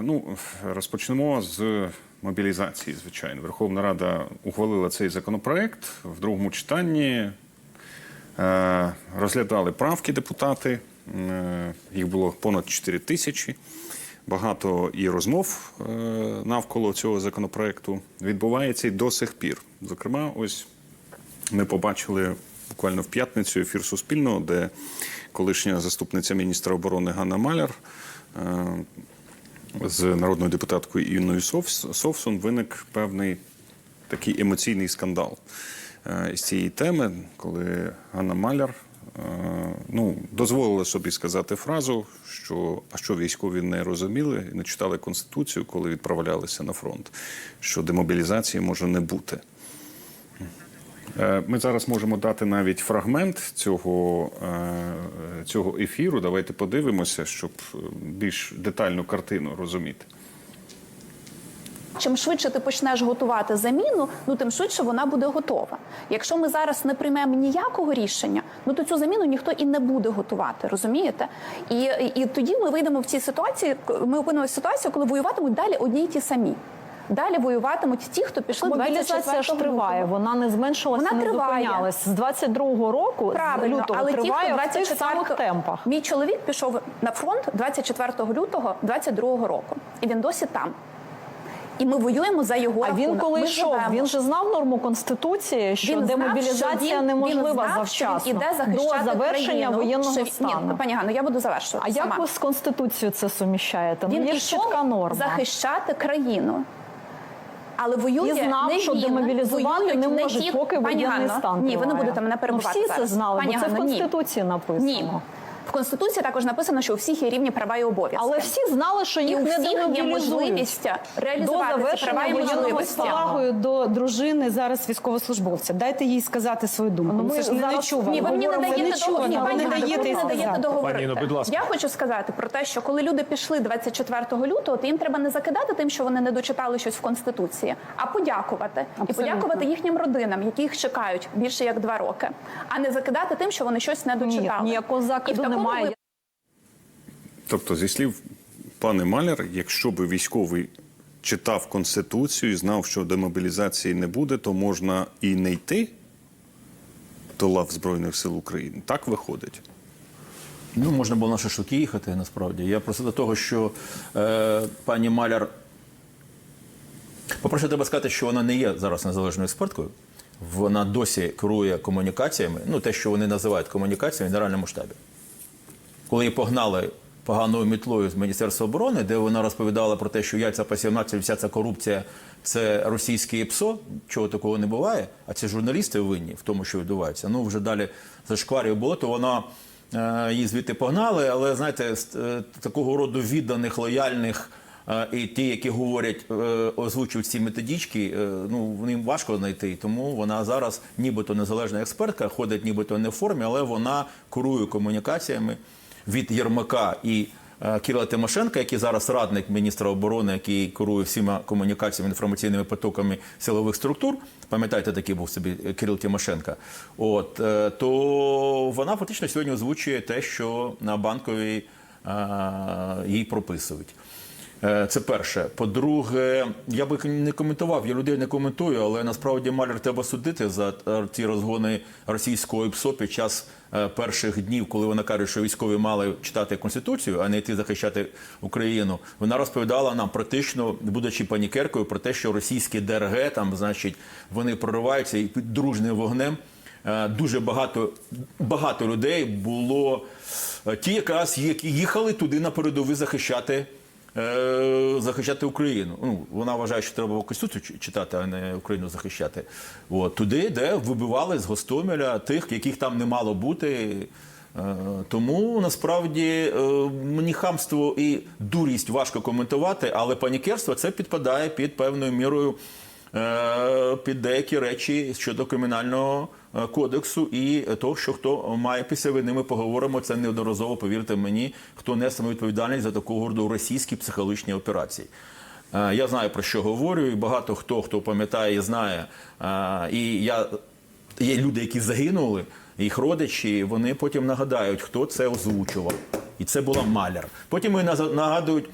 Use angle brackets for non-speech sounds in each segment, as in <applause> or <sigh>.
Ну, розпочнемо з мобілізації. Звичайно, Верховна Рада ухвалила цей законопроект в другому читанні. Е, Розглядали правки депутати. Е, Їх було понад 4 тисячі. Багато і розмов е, навколо цього законопроекту відбувається і до сих пір. Зокрема, ось ми побачили буквально в п'ятницю ефір Суспільного, де колишня заступниця міністра оборони Ганна Маляр з народною депутаткою Інною Совс- Совсун виник певний такий емоційний скандал е, з цієї теми, коли Ганна Маляр е, ну, дозволила собі сказати фразу, що а що військові не розуміли не читали конституцію, коли відправлялися на фронт, що демобілізації може не бути. Е, Ми зараз можемо дати навіть фрагмент цього, е, цього ефіру. Давайте подивимося, щоб е, більш детальну картину розуміти. Чим швидше ти почнеш готувати заміну, ну тим швидше вона буде готова. Якщо ми зараз не приймемо ніякого рішення, ну то цю заміну ніхто і не буде готувати, розумієте? І, і, тоді ми вийдемо в цій ситуації. Ми опинимося в ситуації, коли воюватимуть далі одні й ті самі. Далі воюватимуть ті, хто пішли Мобілізація 24 ж триває, лютого. вона не зменшилася, не триває. зупинялась. З 22-го року, Правильно, лютого, але ті, хто триває в тих самих темпах. Мій чоловік пішов на фронт 24 лютого 22 року, і він досі там. І ми воюємо за його А він коли Ми йшов, живемо. він же знав норму конституції, що Він знав, демобілізація що він- неможлива він знав, що він завчасно іде захищати до завершення країну, воєнного що стану. Ні, пані Ганно, я буду завершувати. а сама. як ви з конституцією це суміщаєте? він ну, є ж чітка норма. захищати країну. Але воює І знав, не що він, демобілізувати воюють не не можуть, ті- поки Пані воєнний Ганно, стан Ні, ви не триває. будете мене перебувати Ну, всі це знали, Пані бо це в конституції ні. Написано. Ні. В Конституції також написано, що у всіх є рівні права і обов'язки. Але всі знали, що і їх у не всіх є можливість До реалізувати ці права і можливості. стану. повагою до дружини зараз військовослужбовця. Дайте їй сказати свою думку. Ну, Ну, ми це ж не зараз- нечувано. Ні, ви мені не даєте договорити. ви Пані не даєте не даєте договорити. Будь ласка. Я хочу сказати про те, що коли люди пішли 24 лютого, то їм треба не закидати тим, що вони не дочитали щось в конституції, а подякувати і подякувати їхнім родинам, які їх чекають більше як два роки, а не закидати тим, що вони щось не дочитали. ніякого закиду І в такому немає. Тобто, зі слів пане Маляр, якщо би військовий читав конституцію і знав, що демобілізації не буде, то можна і не йти до лав Збройних сил України. Так виходить. Ну, можна було на шашлики їхати, насправді. Я просто до того, що е, пані Маляр. По-перше, треба сказати, що вона не є зараз незалежною експерткою. Вона досі керує комунікаціями, ну те, що вони називають комунікаціями в генеральному штабі. Коли її погнали поганою мітлою з Міністерства оборони, де вона розповідала про те, що яйця 17, вся ця корупція це російське ПСО, чого такого не буває, а ці журналісти винні в тому, що відбувається. Ну вже далі зашкварює було, то вона е, її звідти погнали, але знаєте, е, такого роду відданих, лояльних. е, І ті, які говорять, озвучують ці методички, ну вони важко знайти. Тому вона зараз, нібито незалежна експертка, ходить нібито не в формі, але вона курує комунікаціями від Єрмака і е, Тимошенка, який зараз радник міністра оборони, який керує всіма комунікаціями, інформаційними потоками силових структур. Пам'ятаєте, такий був собі Кирил Тимошенка. От е, то вона фактично сьогодні озвучує те, що на банковій е, їй прописують. Це перше. По-друге, я би не коментував, я людей не коментую, але насправді Маляр треба судити за ті розгони російського ІПСО під час перших днів, коли вона каже, що військові мали читати конституцію, а не йти захищати Україну. Вона розповідала нам практично, будучи панікеркою, про те, що російські ДРГ там, значить, вони прориваються і під дружним вогнем. Е, Дуже багато, багато людей було е, ті, якраз які їхали туди на передові захищати е, захищати Україну. Ну, вона вважає, що треба Конституцію читати, а не Україну захищати. От, туди, де вибивали з Гостомеля тих, яких там не мало бути. Е, Тому насправді е, мені хамство і дурість важко коментувати, але панікерство це підпадає під певною мірою е, під деякі речі щодо кримінального е, кодексу і того, що хто має після війни, ми поговоримо це неодноразово. Повірте мені, хто несе відповідальність за такого роду російські психологічні операції. Е, Я знаю про що говорю, і багато хто хто пам'ятає знає. Е, І я є люди, які загинули, їх родичі, вони потім нагадають, хто це озвучував. І це була маляр. Потім вони нагадують е,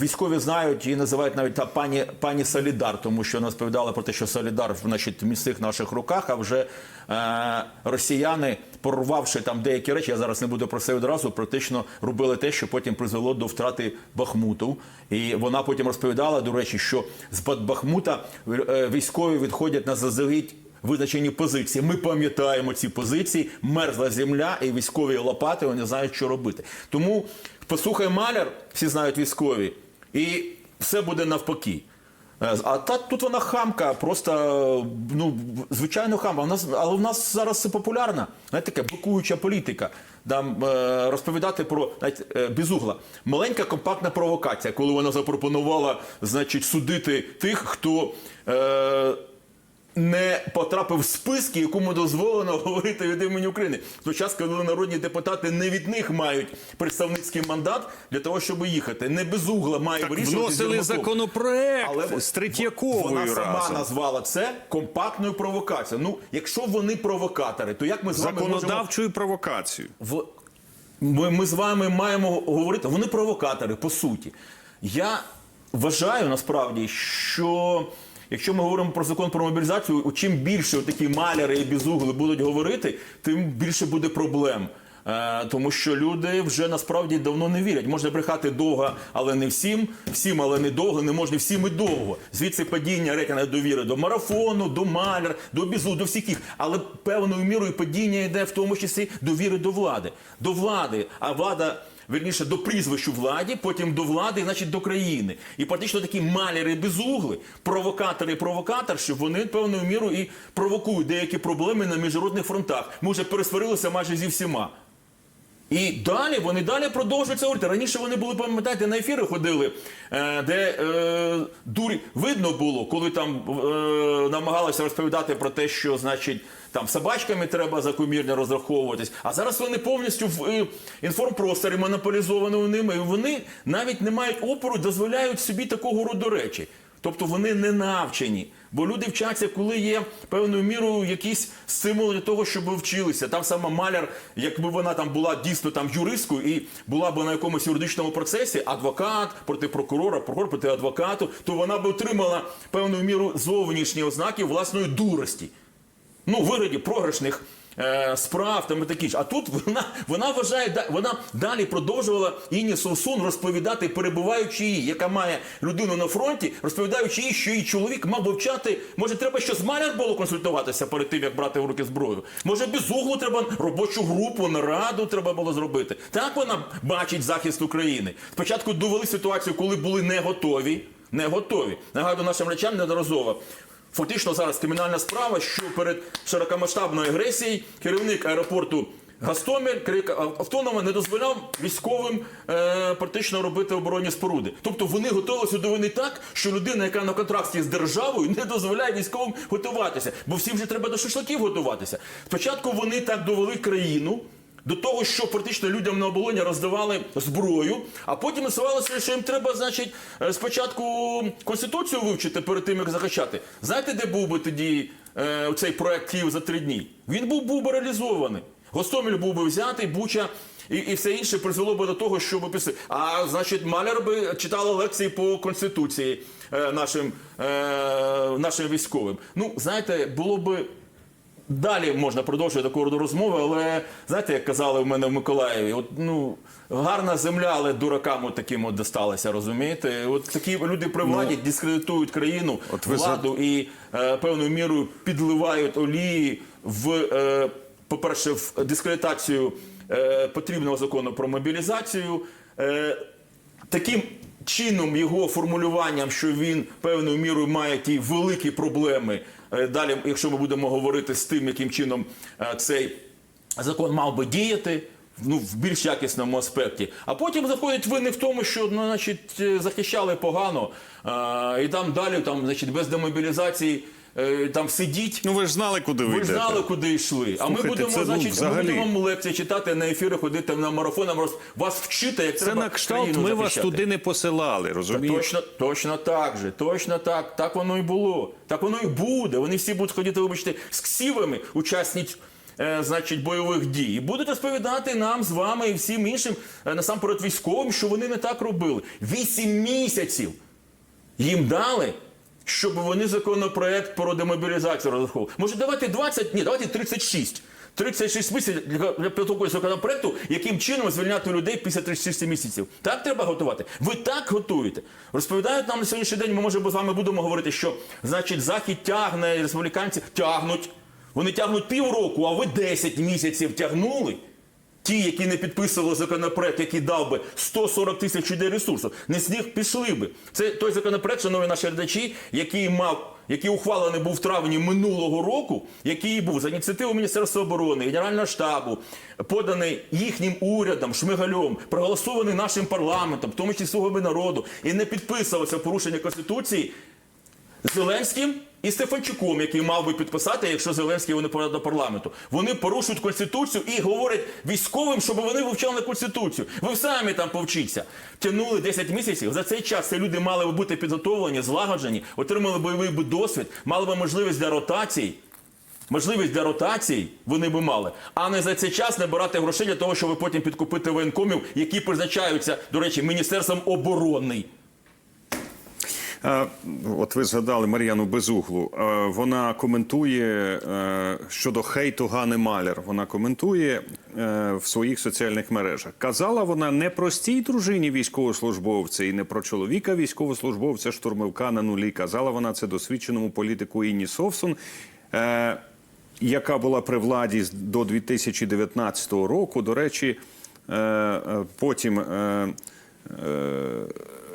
військові знають і називають навіть та пані пані Солідар, тому що вона розповідала про те, що Солідар значить, в міцних наших руках, а вже е, росіяни, порвавши там деякі речі, я зараз не буду про це одразу, практично робили те, що потім призвело до втрати Бахмуту. І вона потім розповідала, до речі, що з Бахмута е, військові відходять на заздалегідь визначені позиції. Ми пам'ятаємо ці позиції, мерзла земля і військові лопати. Вони знають, що робити. Тому послухай маляр, всі знають військові, і все буде навпаки. Е, А та тут вона хамка, просто ну звичайно хамка. У нас, але в нас зараз це популярна, знаєте, така блокуюча політика. Там е, розповідати про навіть, е, безугла. Маленька компактна провокація, коли вона запропонувала, значить, судити тих, хто. Е, не потрапив в списки, якому дозволено <laughs> говорити від імені України. В той час, коли народні депутати не від них мають представницький мандат для того, щоб їхати. Не без угла має Так вирішувати. вносили законопроект Але з Третьяковою вона сама разом. назвала це компактною провокацією. Ну, якщо вони провокатори, то як ми з вами можемо Законодавчою провокацією. в ми, ми з вами маємо говорити. Вони провокатори, по суті. Я вважаю насправді, що якщо ми говоримо про закон про мобілізацію, чим більше такі маляри і безугли будуть говорити, тим більше буде проблем. Е, тому що люди вже насправді давно не вірять. Можна брехати довго, але не всім, всім, але не довго, не можна всім і довго. Звідси падіння рейтингу довіри до марафону, до маляр, до бізу, до всіх. Але певною мірою падіння йде в тому числі довіри до влади. До влади, а влада. Вірніше до прізвищу владі, потім до влади, значить до країни. І практично такі маляри безугли, провокатори і провокаторші, вони певною мірою і провокують деякі проблеми на міжнародних фронтах. Ми вже пересварилися майже зі всіма. І далі вони далі продовжують це говорити. Раніше вони були, пам'ятаєте, на ефіри ходили, е, де е, дурі видно було, коли там е, намагалися розповідати про те, що значить там собачками треба закумірно розраховуватись. А зараз вони повністю в е, інформпросторі монополізовані ними. І вони навіть не мають опору, дозволяють собі такого роду речі. Тобто вони не навчені. Бо люди вчаться, коли є певною мірою якісь стимули для того, щоб вчилися. Там сама маляр, якби вона там була дійсно там юристкою і була б на якомусь юридичному процесі, адвокат проти прокурора, прокурор проти адвокату, то вона б отримала певною мірою зовнішні ознаки власної дурості. Ну, в вигляді програшних е, справ там і такі ж. А тут вона, вона вважає, вона далі продовжувала Інні Совсун розповідати, перебуваючи її, яка має людину на фронті, розповідаючи їй, що її чоловік мав вивчати. Може, треба ще з маляр було консультуватися перед тим, як брати в руки зброю. Може, без углу треба робочу групу, нараду треба було зробити. Так вона бачить захист України. Спочатку довели ситуацію, коли були не готові. Не готові. Нагадую нашим речам неодноразово. Фактично зараз кримінальна справа, що перед широкомасштабною агресією керівник аеропорту Гастомель керівник автонома не дозволяв військовим е, практично робити оборонні споруди. Тобто вони готувалися до війни так, що людина, яка на контракті з державою, не дозволяє військовим готуватися, бо всім вже треба до шашликів готуватися. Спочатку вони так довели країну. До того, що практично людям на оболоні роздавали зброю, а потім висувалося, що їм треба, значить, е, спочатку конституцію вивчити перед тим, як захищати. Знаєте, де був би тоді е, цей проект Київ за три дні? Він був, був би реалізований. Гостомель був би взятий, Буча і, і все інше призвело би до того, щоб писати. А значить, маляр би читала лекції по конституції е, нашим, е, нашим військовим. Ну, знаєте, було би. Далі можна продовжувати таку роду розмови, але знаєте, як казали в мене в Миколаєві, от ну гарна земля, але дуракам от таким от досталася, розумієте? От такі люди при владі дискредитують країну, от ви владу і е, певною мірою підливають олії в, е, по-перше, в дискредитацію е, потрібного закону про мобілізацію. Е, таким чином, його формулюванням, що він певною мірою має ті великі проблеми. е, Далі, якщо ми будемо говорити з тим, яким чином е, цей закон мав би діяти. Ну, в більш якісному аспекті. А потім заходять вини в тому, що ну, значить, е, захищали погано, а, і там далі, там, значить, без демобілізації там сидіть. Ну ви ж знали, куди ви Ви ж йдете. знали, куди йшли. а ми Слухайте, будемо, це, ну, значить, взагалі. ми будемо вам лекції читати на ефіри, ходити на марафонам, роз... вас вчити, як Це треба на кшталт, країну ми вас захищати. туди не посилали, Та? Точно, точно так же, точно так. Так воно і було. Так воно і буде. Вони всі будуть ходити, вибачте, з ксівами, учасниць е, значить, бойових дій. І будуть розповідати нам з вами і всім іншим, е, насамперед військовим, що вони не так робили. Вісім місяців їм дали, щоб вони законопроект про демобілізацію розраховували. Може, давайте 20, ні, давайте 36. 36 місяців для для підготовки законопроекту, яким чином звільняти людей після 36 місяців. Так треба готувати. Ви так готуєте. Розповідають нам на сьогоднішній день. Ми може з вами будемо говорити, що значить захід тягне, республіканці тягнуть. Вони тягнуть півроку, а ви 10 місяців тягнули. Ті, які не підписували законопроект, який дав би 140 тисяч людей ресурсу, не них пішли би. Це той законопроект, шановні наші глядачі, який мав, який ухвалений був в травні минулого року, який був за ініціативою Міністерства оборони, Генерального штабу, поданий їхнім урядом, Шмигальом, проголосований нашим парламентом, в тому числі слугами народу, і не підписувався порушення Конституції. Зеленським і Стефанчуком, який мав би підписати, якщо Зеленський вони подадуть до парламенту. Вони порушують конституцію і говорять військовим, щоб вони вивчали конституцію. Ви самі там повчіться. Тягнули 10 місяців. За цей час ці люди мали би бути підготовлені, злагоджені, отримали бойовий би досвід, мали би можливість для ротацій. Можливість для ротацій вони би мали, а не за цей час набирати грошей для того, щоб потім підкупити воєнкомів, які призначаються, до речі, Міністерством оборони. От ви згадали Мар'яну Безуглу. Вона коментує е, щодо хейту Гани Маляр. Вона коментує е, в своїх соціальних мережах. Казала вона не простій дружині військовослужбовця і не про чоловіка військовослужбовця штурмовика на нулі. Казала вона це досвідченому політику Інні Совсун. е, Яка була при владі до 2019 року. До речі, потім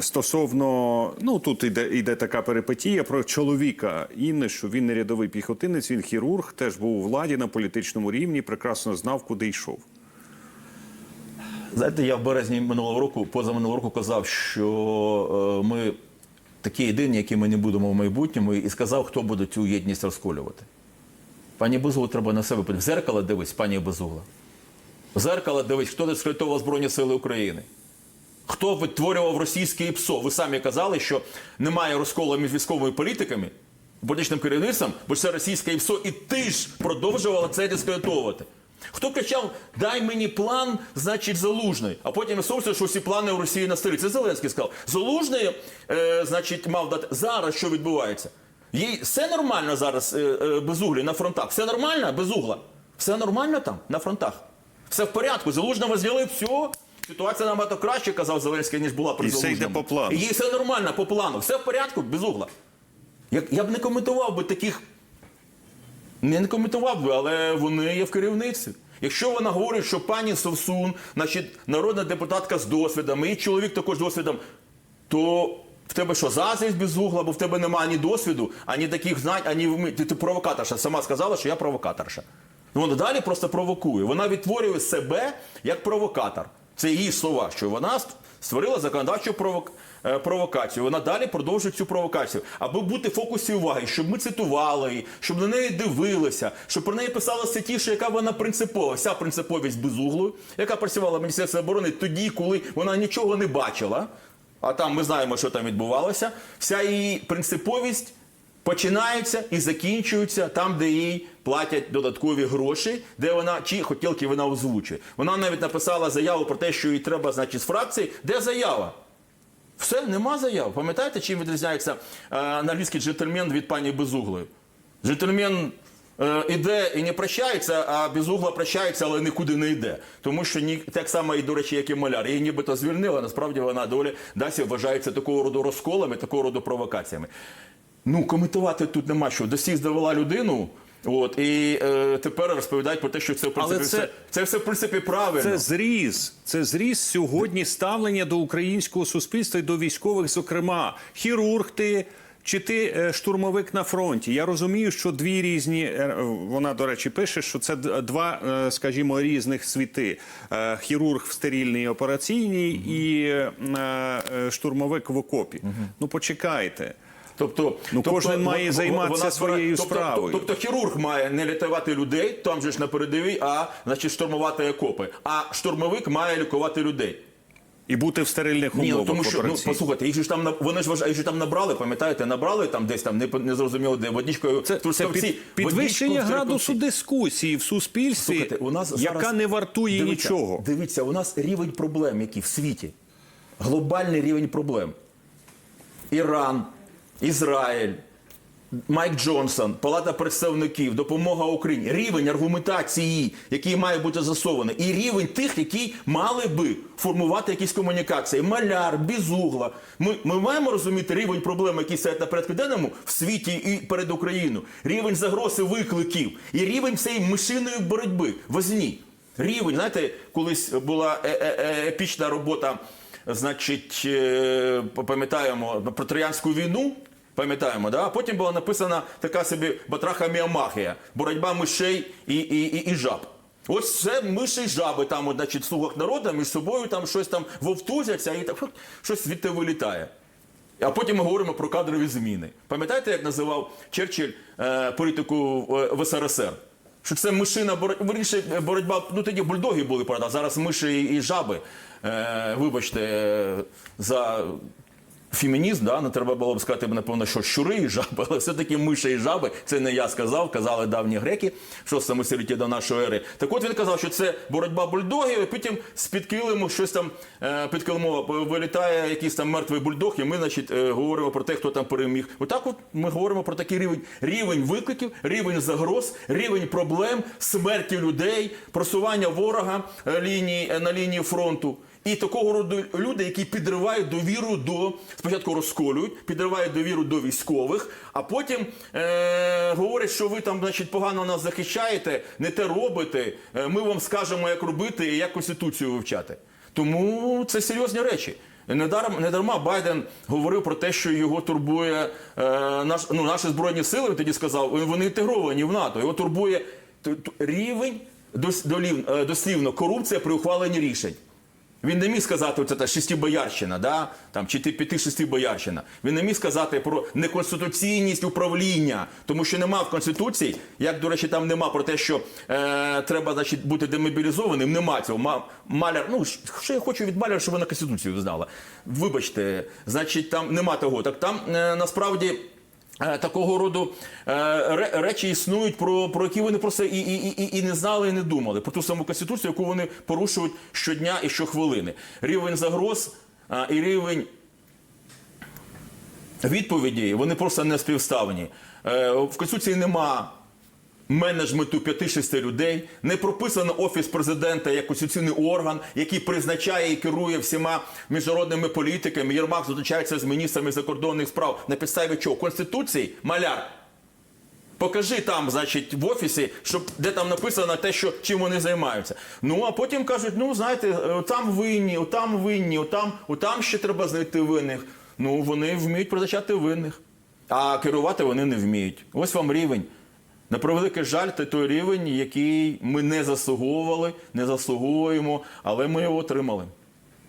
стосовно, ну тут іде, іде така перипетія про чоловіка Інни, що він не рядовий піхотинець, він хірург, теж був у владі на політичному рівні, прекрасно знав, куди йшов. Знаєте, я в березні минулого року, позаминулого року казав, що е, ми такі єдині, які ми не будемо в майбутньому, і сказав, хто буде цю єдність розколювати. Пані Безугла треба на себе. В зеркало дивись, пані Безугла. В зеркало дивись, хто дискредитував Збройні Сили України. Хто витворював російське ІПСО? Ви самі казали, що немає розколу між військовими політиками, політичним керівництвом, бо це російське ІПСО, і ти ж продовжувала це дискредитовувати. Хто кричав, дай мені план, значить, залужний. А потім висовується, що всі плани у Росії на. Це Зеленський сказав. Залужний, е, значить, мав дати. Зараз що відбувається? Їй все нормально зараз е, е, без углі на фронтах. Все нормально без угла. Все нормально там на фронтах. Все в порядку. Залужного зняли, все. Ситуація набагато краще, казав Зеленський, ніж була при І все йде по плану. І все нормально по плану. Все в порядку, без угла. Я, я б не коментував би таких. Не, не коментував би, але вони є в керівництві. Якщо вона говорить, що пані Совсун, значить, народна депутатка з досвідом, і чоловік також з досвідом, то в тебе що, заздрість без угла, бо в тебе немає ні досвіду, ані таких знань, ані вмі... ти, ти провокаторша. Сама сказала, що я провокаторша. Ну, Вона далі просто провокує. Вона відтворює себе як провокатор. Це її слова, що вона створила законодавчу провок... е, провокацію. Вона далі продовжує цю провокацію, аби бути в фокусі уваги, щоб ми цитували її, щоб на неї дивилися, щоб про неї писали статті, що яка вона принципова. Вся принциповість безуглою, яка працювала в Міністерстві оборони тоді, коли вона нічого не бачила. А там ми знаємо, що там відбувалося. Вся її принциповість починається і закінчується там, де їй платять додаткові гроші, де вона чи хотілки вона озвучує. Вона навіть написала заяву про те, що їй треба, значить, з фракції. Де заява? Все, нема заяв. Пам'ятаєте, чим відрізняється е, англійський джентльмен від пані Безуглої? Джентльмен е, іде і не прощається, а Безугла прощається, але нікуди не йде. Тому що ні, так само і, до речі, як і Маляр. Її нібито звільнили, а насправді вона долі досі вважається такого роду розколами, такого роду провокаціями. Ну, коментувати тут нема що. До всіх довела людину. От і е, тепер розповідають про те, що це в принципі Але це- все, це все в принципі правильно. Це зріз. Це зріз сьогодні ставлення до українського суспільства і до військових, зокрема, хірург ти. Чи ти е, штурмовик на фронті? Я розумію, що дві різні. е, Вона, до речі, пише, що це два, е, скажімо, різних світи: хірург в стерильній операційній і штурмовик в окопі. Ну почекайте. Тобто, Ну, кожен має займатися вона- своєю тобто, справою. Тобто, хірург має не рятувати людей, там же ж на передовій, а значить штурмувати окопи. А штурмовик має лікувати людей. І бути в стерильних Ні, умовах ну, тому що ну, послухайте, їх же ж там вони ж їх же там набрали, пам'ятаєте, набрали там десь там не, не зрозуміло де водичкою. Це, це під, підвищення градусу дискусії в суспільстві, Слухайте, у нас яка зараз- не вартує дивіться, нічого. Дивіться, у нас рівень проблем, який в світі. Глобальний рівень проблем. Іран, Ізраїль, Майк Джонсон, Палата представників, допомога Україні, рівень аргументації, який має бути засований, і рівень тих, які мали би формувати якісь комунікації. Маляр, Бізугла. Ми, ми маємо розуміти рівень проблем, які стоять на порядку денному в світі і перед Україною, рівень загроз і викликів, і рівень цієї мишиної боротьби. Возні. Рівень, знаєте, колись була е- е- е- епічна робота, значить, пам'ятаємо про Троянську війну. Пам'ятаємо, да? потім була написана така собі батраха міамахія, боротьба мишей і, і, і, і жаб. Ось це миші й жаби там, значить, в слугах народу між собою там щось там вовтузяться і так щось звідти вилітає. А потім ми говоримо про кадрові зміни. Пам'ятаєте, як називав Черчилль е, політику в, в СРСР? Що це мишина боротьба, боротьба, ну тоді бульдоги були, правда, зараз миші і жаби. Е, вибачте, е, за фемінізм, да? не треба було б сказати, напевно, що щури і жаби, але все-таки миші і жаби, це не я сказав, казали давні греки, що саме століття до нашої ери. Так от він казав, що це боротьба бульдогів, і потім з-під килиму щось там е, під килимо вилітає якийсь там мертвий бульдог, і ми, значить, е, говоримо про те, хто там переміг. Отак от ми говоримо про такий рівень. Рівень викликів, рівень загроз, рівень проблем, смерті людей, просування ворога е, лінії, е, на лінії фронту. І такого роду люди, які підривають довіру до спочатку розколюють, підривають довіру до військових, а потім е, говорять, що ви там, значить, погано нас захищаєте, не те робите. е, Ми вам скажемо, як робити і як конституцію вивчати. Тому це серйозні речі. Недаром не дарма Байден говорив про те, що його турбує е, наш, ну, наші збройні сили. Він тоді сказав, вони інтегровані в НАТО. Його турбує рівень е, дослівно корупція при ухваленні рішень. Він не міг сказати, оце та шестибоярщина, да? там, чи ти п'яти шести боярщина. Він не міг сказати про неконституційність управління, тому що нема в Конституції, як, до речі, там нема про те, що е, треба значить, бути демобілізованим, нема цього. Ма- Маляр, ну, що я хочу від Маляра, щоб вона Конституцію знала. Вибачте, значить, там нема того. Так там е, насправді. Е, Такого роду е, речі існують, про, про які вони просто і, і, і, і не знали, і не думали. Про ту саму конституцію, яку вони порушують щодня і щохвилини. Рівень загроз е, і рівень відповіді вони просто не співставні. Е, В конституції нема менеджменту 5-6 людей, не прописано офіс президента як конституційний орган, який призначає і керує всіма міжнародними політиками. Єрмак зустрічається з міністрами закордонних справ на підставі чого? Конституції маляр. Покажи там, значить, в офісі, щоб де там написано те, що чим вони займаються. Ну а потім кажуть: ну знаєте, е, там винні, там винні, там, там ще треба знайти винних. Ну вони вміють призначати винних, а керувати вони не вміють. Ось вам рівень. На превеликий жаль, це той рівень, який ми не заслуговували, не заслуговуємо, але ми його отримали.